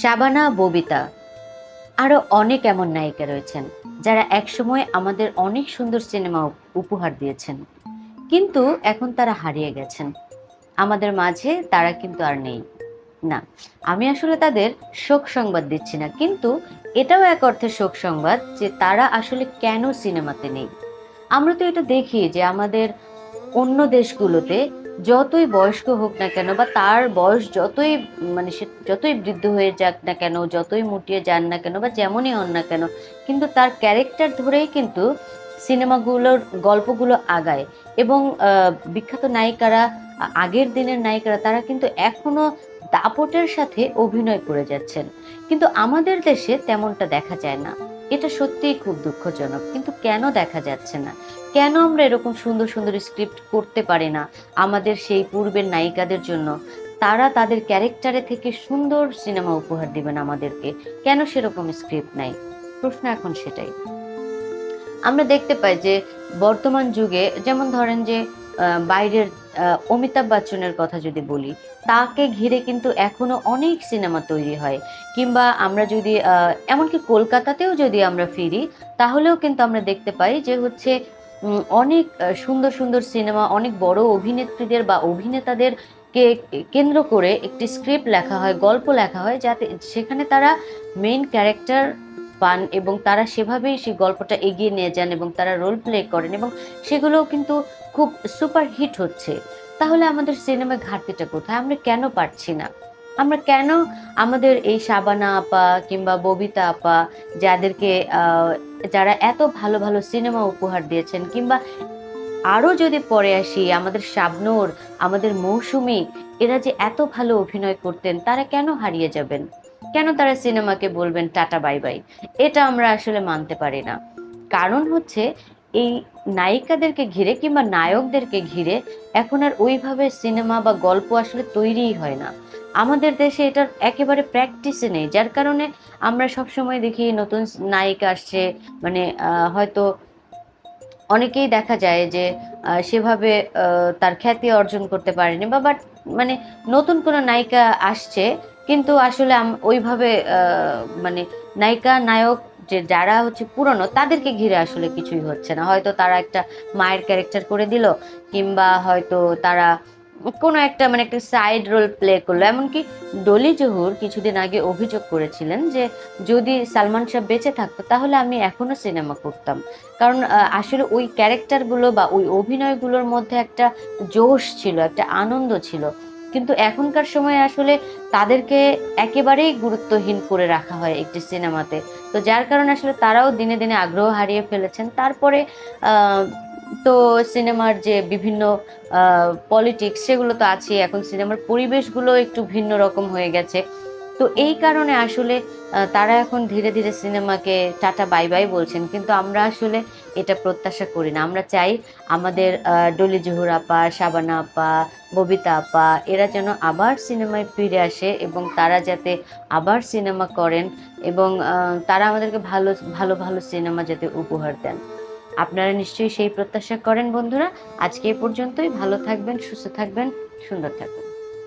শাবানা, ববিতা। আরও অনেক এমন নায়িকা রয়েছেন, যারা একসময় আমাদের অনেক সুন্দর সিনেমা উপহার দিয়েছেন। কিন্তু এখন তারা হারিয়ে গেছেন। আমাদের মাঝে তারা কিন্তু আর নেই। না, আমি আসলে তাদের শোক সংবাদ দিচ্ছি না, কিন্তু এটাও এক অর্থে শোক সংবাদ যে তারা আসলে কেন সিনেমাতে নেই। আমরা তো এটা দেখি যে আমাদের অন্য দেশগুলোতে যতই বয়স্ক হোক না কেন বা তার বয়স যতই মানে সে যতই বৃদ্ধ হয়ে যাক না কেন, যতই মুটিয়ে যান না কেন বা যেমনই হন না কেন, কিন্তু তার ক্যারেক্টার ধরেই কিন্তু সিনেমাগুলোর গল্পগুলো আগায়। এবং বিখ্যাত নায়িকারা আগের দিনের নায়িকারা, তারা কিন্তু এখনও দাপটের সাথে অভিনয় করে যাচ্ছেন। কিন্তু আমাদের দেশে তেমনটা দেখা যায় না। এটা সত্যিই খুব দুঃখজনক। কিন্তু কেন দেখা যাচ্ছে না? কেন আমরা এরকম সুন্দর সুন্দর স্ক্রিপ্ট করতে পারি না আমাদের সেই পূর্বের নায়িকাদের জন্য? তারা তাদের ক্যারেক্টারে থেকে সুন্দর সিনেমা উপহার দিবেন আমাদেরকে। কেন সেরকম স্ক্রিপ্ট নাই? প্রশ্ন এখন সেটাই। আমরা দেখতে পাই যে বর্তমান যুগে যেমন ধরেন যে বাইরের অমিতাভ বচ্চনের কথা যদি বলি, তাকে ঘিরে কিন্তু এখনও অনেক সিনেমা তৈরি হয়। কিংবা আমরা যদি এমনকি কলকাতাতেও যদি আমরা ফিরি, তাহলেও কিন্তু আমরা দেখতে পাই যে হচ্ছে অনেক সুন্দর সুন্দর সিনেমা, অনেক বড় অভিনেত্রীদের বা অভিনেতাদের কে কেন্দ্র করে একটি স্ক্রিপ্ট লেখা হয়, গল্প লেখা হয়, যাতে সেখানে তারা মেইন ক্যারেক্টার পান এবং তারা সেভাবেই সেই গল্পটা এগিয়ে নিয়ে যান এবং তারা রোল প্লে করেন এবং সেগুলোও কিন্তু খুব সুপার হিট হচ্ছে। তাহলে আমাদের সিনেমা ঘাটতিটা কোথায়? আমরা কেন পারছি না? আমরা কেন আমাদের এই শাবানা আপা কিংবা ববিতা আপা, যাদেরকে যারা এত ভালো ভালো সিনেমা উপহার দিয়েছেন কিংবা আরও যদি পরে আসি, আমাদের শাবনূর, আমাদের মৌসুমি এরা যে এত ভালো অভিনয় করতেন, তারা কেন হারিয়ে যাবেন? কেন তারা সিনেমাকে বলবেন টাটা, বাই বাই? এটা আমরা আসলে মানতে পারি না। কারণ হচ্ছে, এই নায়িকাদেরকে ঘিরে কিংবা নায়কদেরকে ঘিরে এখন আর ওইভাবে সিনেমা বা গল্প আসলে তৈরিই হয় না। আমাদের দেশে এটার একেবারে প্র্যাকটিসে নেই, যার কারণে আমরা সবসময় দেখি নতুন নায়িকা আসছে মানে হয়তো অনেকেই দেখা যায় যে সেভাবে তার খ্যাতি অর্জন করতে পারেনি বা বাট মানে নতুন কোনো নায়িকা আসছে, কিন্তু আসলে ওইভাবে মানে নায়িকা, নায়ক যে যারা হচ্ছে পুরনো, তাদেরকে ঘিরে আসলে কিছুই হচ্ছে না। হয়তো তারা একটা মায়ের ক্যারেক্টার করে দিল, কিংবা হয়তো তারা কোনো একটা মানে একটা সাইড রোল প্লে করল। এমনকি ডলি জহুর কিছুদিন আগে অভিযোগ করেছিলেন যে, যদি সালমান শাহ বেঁচে থাকতো, তাহলে আমি এখনও সিনেমা করতাম। কারণ আসলে ওই ক্যারেক্টারগুলো বা ওই অভিনয়গুলোর মধ্যে একটা জোশ ছিল, একটা আনন্দ ছিল। কিন্তু এখনকার সময়ে আসলে তাদেরকে একেবারেই গুরুত্বহীন করে রাখা হয় একটি সিনেমাতে তো। যার কারণে আসলে তারাও দিনে দিনে আগ্রহ হারিয়ে ফেলেছেন। তারপরে তো সিনেমার যে বিভিন্ন পলিটিক্স সেগুলো তো আছে এখন সিনেমার পরিবেশগুলো একটু ভিন্ন রকম হয়ে গেছে। তো এই কারণে আসলে তারা এখন ধীরে ধীরে সিনেমাকে টাটা বাই বাই বলছেন। কিন্তু আমরা আসলে এটা প্রত্যাশা করি না। আমরা চাই আমাদের ডলি জহুর আপা, শাবানা আপা, ববিতা আপা, এরা যেন আবার সিনেমায় ফিরে আসে এবং তারা যাতে আবার সিনেমা করেন এবং তারা আমাদেরকে ভালো ভালো ভালো সিনেমা যাতে উপহার দেন। আপনারা নিশ্চয়ই সেই প্রত্যাশা করেন বন্ধুরা। আজকে এ পর্যন্তই। ভালো থাকবেন, সুস্থ থাকবেন, সুন্দর থাকবেন।